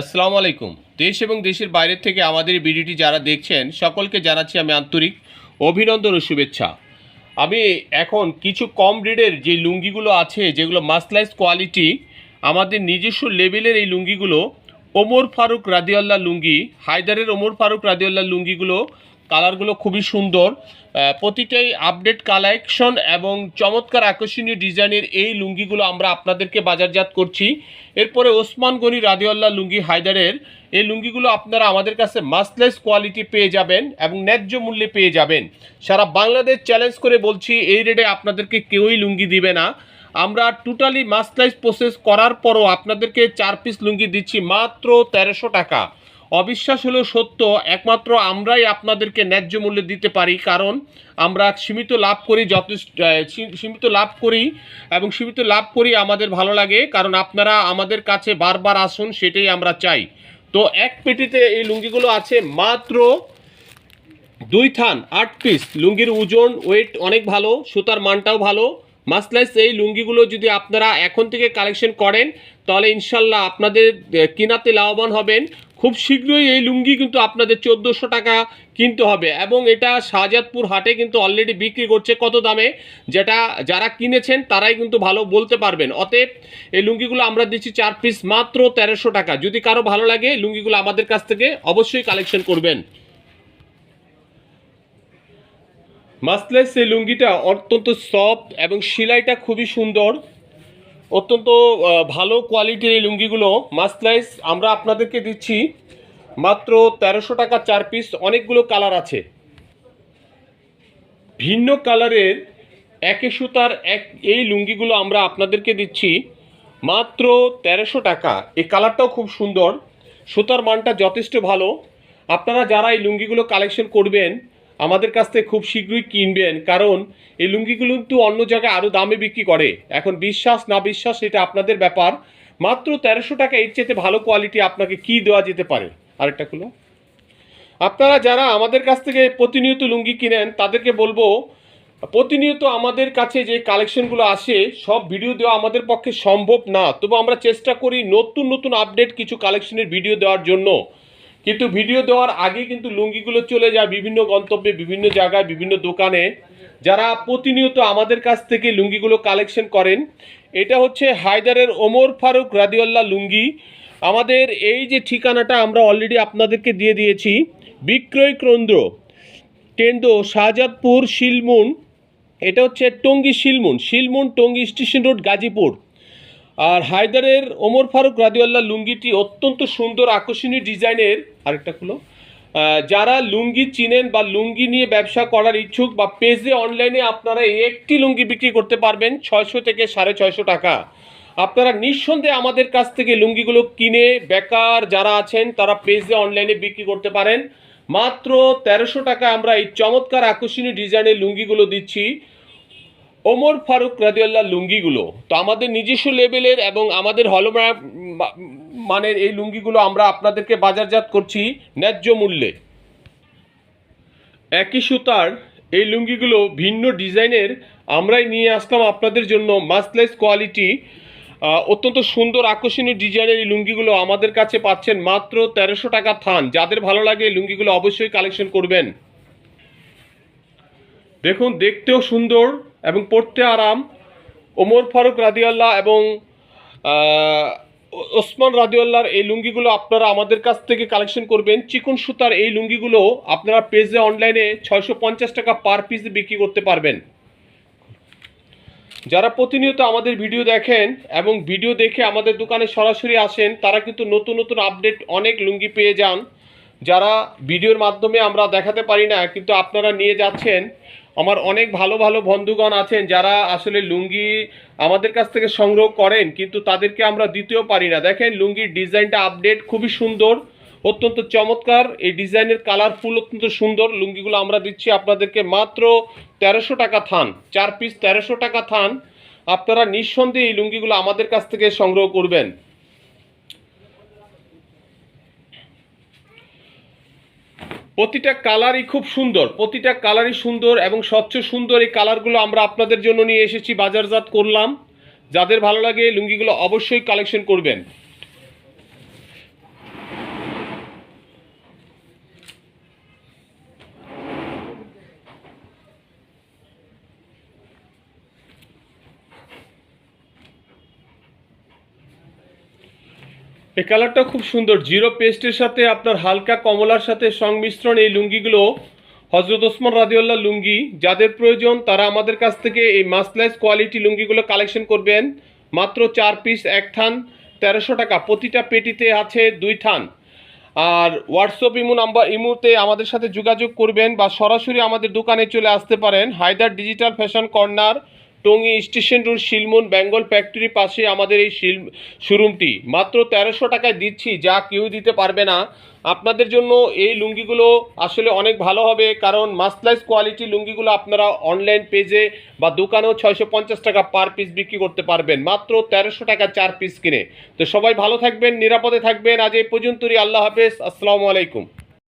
আসসালামু আলাইকুম। দেশ এবং দেশের বাইরের থেকে আমাদের ভিডিওটি যারা দেখছেন, সকলকে জানাচ্ছি আমি আন্তরিক অভিনন্দন ও শুভেচ্ছা। আমি এখন কিছু কম রেডের যে লুঙ্গিগুলো আছে, যেগুলো মাসলাইজ কোয়ালিটি আমাদের নিজস্ব লেভেলের এই লুঙ্গিগুলো, ওমর ফারুক রাদিউল্লাহ লুঙ্গি, হায়দারের ওমর ফারুক রাদিউল্লাহ লুঙ্গিগুলো কালারগুলো খুবই সুন্দর। প্রতিটাই আপডেট কালেকশন এবং চমৎকার আকর্ষণীয় ডিজাইনের এই লুঙ্গিগুলো আমরা আপনাদেরকে বাজারজাত করছি। এরপরে ওসমান গনি রাদিউল্লাহ লুঙ্গি হায়দারের, এই লুঙ্গিগুলো আপনারা আমাদের কাছে মাসলেস কোয়ালিটি পেয়ে যাবেন এবং ন্যায্য মূল্যে পেয়ে যাবেন। সারা বাংলাদেশ চ্যালেঞ্জ করে বলছি, এই রেটে আপনাদেরকে কেউই লুঙ্গি দিবে না। আমরা টোটালি মাসলাইজ প্রসেস করার পরও আপনাদেরকে চার পিস লুঙ্গি দিচ্ছি মাত্র তেরোশো টাকা। অবিশ্বাস হলেও সত্য, একমাত্র আমরাই আপনাদেরকে ন্যায্য মূল্যে দিতে পারি। কারণ আমরা সীমিত লাভ করি যথেষ্ট সীমিত লাভ করি এবং সীমিত লাভ করি আমাদের ভালো লাগে। কারণ আপনারা আমাদের কাছে বারবার আসুন, সেটাই আমরা চাই। তো এক পেটিতে এই লুঙ্গিগুলো আছে মাত্র দুই থান, আট পিস লুঙ্গির ওজন ওয়েট অনেক ভালো, সুতার মানটাও ভালো। মাসলাইস এই লুঙ্গিগুলো যদি আপনারা এখন থেকে কালেকশন করেন, তাহলে ইনশাল্লাহ আপনাদের কিনাতে লাভবান হবেন। খুব শীঘ্রই এই লুঙ্গি কিন্তু আপনাদের চোদ্দোশো টাকা কিনতে হবে এবং এটা শাহজাদপুর হাটে কিন্তু অলরেডি বিক্রি করছে কত দামে, যেটা যারা কিনেছেন তারাই কিন্তু ভালো বলতে পারবেন। অতএব এই লুঙ্গিগুলো আমরা দিচ্ছি চার পিস মাত্র তেরোশো টাকা। যদি কারও ভালো লাগে লুঙ্গিগুলো আমাদের কাছ থেকে অবশ্যই কালেকশন করবেন। মাসলেস এই লুঙ্গিটা অত্যন্ত সফট এবং সেলাইটা খুবই সুন্দর। অত্যন্ত ভালো কোয়ালিটির এই লুঙ্গিগুলো। মাসলাইস আমরা আপনাদেরকে দিচ্ছি মাত্র তেরোশো টাকা চার পিস অনেকগুলো কালার আছে। ভিন্ন কালারের একে সুতার এক, এই লুঙ্গিগুলো আমরা আপনাদেরকে দিচ্ছি মাত্র তেরোশো টাকা। এই কালারটাও খুব সুন্দর। সুতার মানটা যথেষ্ট ভালো। আপনারা যারা এই লুঙ্গিগুলো কালেকশন করবেন আমাদের কাছ থেকে খুব শীঘ্রই কিনবেন, কারণ এই লুঙ্গিগুলো কিন্তু অন্য জায়গায় আরও দামে বিক্রি করে। এখন বিশ্বাস না বিশ্বাস, এটা আপনাদের ব্যাপার। মাত্র তেরোশো টাকা এর চেয়ে ভালো কোয়ালিটি আপনাকে কি দেওয়া যেতে পারে? আরেকটা খুলো। আপনারা যারা আমাদের কাছ থেকে প্রতিনিয়ত লুঙ্গি কিনেন, তাদেরকে বলব, প্রতিনিয়ত আমাদের কাছে যে কালেকশনগুলো আসে, সব ভিডিও দেওয়া আমাদের পক্ষে সম্ভব না। তবু আমরা চেষ্টা করি নতুন নতুন আপডেট কিছু কালেকশনের ভিডিও দেওয়ার জন্য। কিন্তু ভিডিও দেওয়ার আগে কিন্তু লুঙ্গিগুলো চলে যায় বিভিন্ন গন্তব্যে, বিভিন্ন জায়গায়, বিভিন্ন দোকানে। যারা প্রতিনিয়ত আমাদের কাছ থেকে লুঙ্গিগুলো কালেকশন করেন, এটা হচ্ছে হায়দারের ওমর ফারুক রাদিউল্লাহ লুঙ্গি। আমাদের এই যে ঠিকানাটা আমরা অলরেডি আপনাদেরকে দিয়ে দিয়েছি, বিক্রয় কেন্দ্র কেন্দ্র শাহজাদপুর, শিলমুন। এটা হচ্ছে টঙ্গী শিলমুন শিলমুন টঙ্গী স্টেশন রোড, গাজীপুর। আর হায়দারের ওমর ফারুক রাদিউল্লাহ লুঙ্গিটি অত্যন্ত সুন্দর, আকর্ষণীয় ডিজাইনের আরেকটা খুলো। যারা লুঙ্গি চিনেন বা লুঙ্গি নিয়ে ব্যবসা করার ইচ্ছুক বা পেজে অনলাইনে আপনারা একটি লুঙ্গি বিক্রি করতে পারবেন ছয়শো থেকে সাড়ে ছয়শো টাকা। আপনারা নিঃসন্দেহে আমাদের কাছ থেকে লুঙ্গিগুলো কিনে বেকার যারা আছেন, তারা পেজে অনলাইনে বিক্রি করতে পারেন। মাত্র তেরোশো টাকা আমরা এই চমৎকার আকর্ষণীয় ডিজাইনের লুঙ্গিগুলো দিচ্ছি। ওমর ফারুক রাদিউল্লাহ লুঙ্গিগুলো তো আমাদের নিজস্ব লেভেলের এবং আমাদের হলমা মানের এই লুঙ্গিগুলো আমরা আপনাদেরকে বাজারজাত করছি ন্যায্য মূল্যে। একই সুতার এই লুঙ্গিগুলো ভিন্ন ডিজাইনের আমরাই নিয়ে আসলাম আপনাদের জন্য মাসলেস কোয়ালিটি অত্যন্ত সুন্দর আকর্ষণীয় ডিজাইনের এই লুঙ্গিগুলো আমাদের কাছে পাচ্ছেন মাত্র তেরোশো টাকা থান। যাদের ভালো লাগে এই লুঙ্গিগুলো অবশ্যই কালেকশন করবেন। দেখুন, দেখতেও সুন্দর এবং পড়তে আরাম। ওমর ফারুক রাদিয়াল্লাহ এবং ওসমান রাদিউল্লাহর এই লুঙ্গিগুলো আপনারা আমাদের কাছ থেকে কালেকশন করবেন। চিকন সুতার এই লুঙ্গিগুলো আপনারা পেজে অনলাইনে ছয়শো পঞ্চাশ টাকা পার পিস বিক্রি করতে পারবেন। যারা প্রতিনিয়ত আমাদের ভিডিও দেখেন এবং ভিডিও দেখে আমাদের দোকানে সরাসরি আসেন, তারা কিন্তু নতুন নতুন আপডেট অনেক লুঙ্গি পেয়ে যান। যারা ভিডিওর মাধ্যমে আমরা দেখাতে পারি না, কিন্তু আপনারা নিয়ে যাচ্ছেন আমার অনেক ভালো ভালো বন্ধুগণ আছেন যারা আসলে লুঙ্গি আমাদের কাছ থেকে সংগ্রহ করেন, কিন্তু তাদেরকে আমরা দিতেও পারি না। দেখেন, লুঙ্গির ডিজাইনটা আপডেট খুবই সুন্দর, অত্যন্ত চমৎকার। এই ডিজাইনের কালারফুল অত্যন্ত সুন্দর লুঙ্গিগুলো আমরা দিচ্ছি আপনাদেরকে মাত্র তেরোশো টাকা থান, চার পিস তেরোশো টাকা থান। আপনারা নিঃসন্দেহে এই লুঙ্গিগুলো আমাদের কাছ থেকে সংগ্রহ করবেন। প্রতিটা কালারই খুব সুন্দর, প্রতিটা কালারই সুন্দর এবং স্বচ্ছ সুন্দর এই কালারগুলো আমরা আপনাদের জন্য নিয়ে এসেছি বাজারজাত করলাম। যাদের ভালো লাগে লুঙ্গিগুলো অবশ্যই কালেকশন করবেন। এই কালারটা খুব সুন্দর। জিরো পেস্টের সাথে আপনার হালকা কমলার সাথে সংমিশ্রণ এই লুঙ্গিগুলো। হজরত ওসমান রাজিউল্লাহ লুঙ্গি, যাদের প্রয়োজন তারা আমাদের কাছ থেকে এই মাসলাইজ কোয়ালিটি লুঙ্গিগুলো কালেকশন করবেন। মাত্র চার পিস, এক থান, তেরোশো টাকা। প্রতিটা পেটিতে আছে দুই থান। আর হোয়াটসঅ্যাপ ইমো নাম্বার, ইমোতে আমাদের সাথে যোগাযোগ করবেন বা সরাসরি আমাদের দোকানে চলে আসতে পারেন। Haidar digital fashion corner Tongi station road Shilmon Bengal factory পাশে আমাদের এই শিল, শোরুমটি। মাত্র তেরোশো টাকায় দিচ্ছি, যা কেউ দিতে পারবে না। আপনাদের জন্য এই লুঙ্গিগুলো আসলে অনেক ভালো হবে, কারণ মাসলাইজ কোয়ালিটি লুঙ্গিগুলো আপনারা অনলাইন পেজে বা দোকানেও ছয়শো পঞ্চাশ টাকা পার পিস বিক্রি করতে পারবেন। মাত্র তেরোশো টাকা চার পিস কিনে। তো সবাই ভালো থাকবেন, নিরাপদে থাকবেন। আজ এই পর্যন্তই, আল্লাহ হাফেজ। আসসালামু আলাইকুম।